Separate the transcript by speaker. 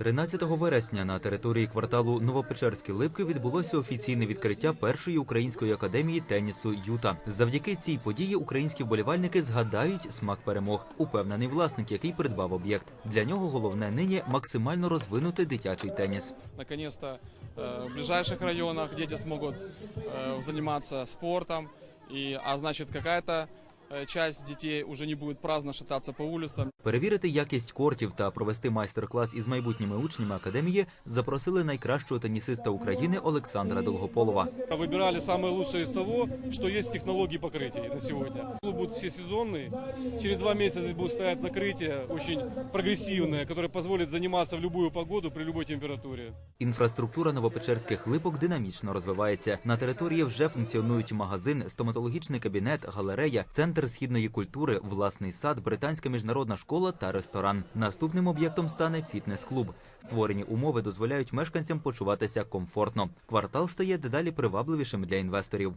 Speaker 1: 13 вересня на території кварталу Новопечерські Липки відбулося офіційне відкриття першої української академії тенісу Юта. Завдяки цій події українські вболівальники згадають смак перемог. Упевнений власник, який придбав об'єкт. Для нього головне нині максимально розвинути дитячий теніс.
Speaker 2: Наконец-то э, в ближайших районах дети смогут э, заниматься спортом, и, а значит какая-то э, часть детей уже не будет праздно шататься по улицам.
Speaker 1: Перевірити якість кортів та провести майстер-клас із майбутніми учнями академії запросили найкращого тенісиста України Олександра Долгополова.
Speaker 3: Выбирали самое лучшее из того, что есть в технологии покрытий на сегодня. Клуб будет всесезонный. Через два месяца здесь будет стоять накрытие очень прогрессивное, которое позволит заниматься в любую погоду при любой температуре.
Speaker 1: Інфраструктура новопечерських липок динамічно розвивається. На території вже функціонують магазин, стоматологічний кабінет, галерея, центр східної культури, власний сад, британська міжнародна школа та ресторан. Наступним об'єктом стане фітнес-клуб. Створені умови дозволяють мешканцям почуватися комфортно. Квартал стає дедалі привабливішим для інвесторів.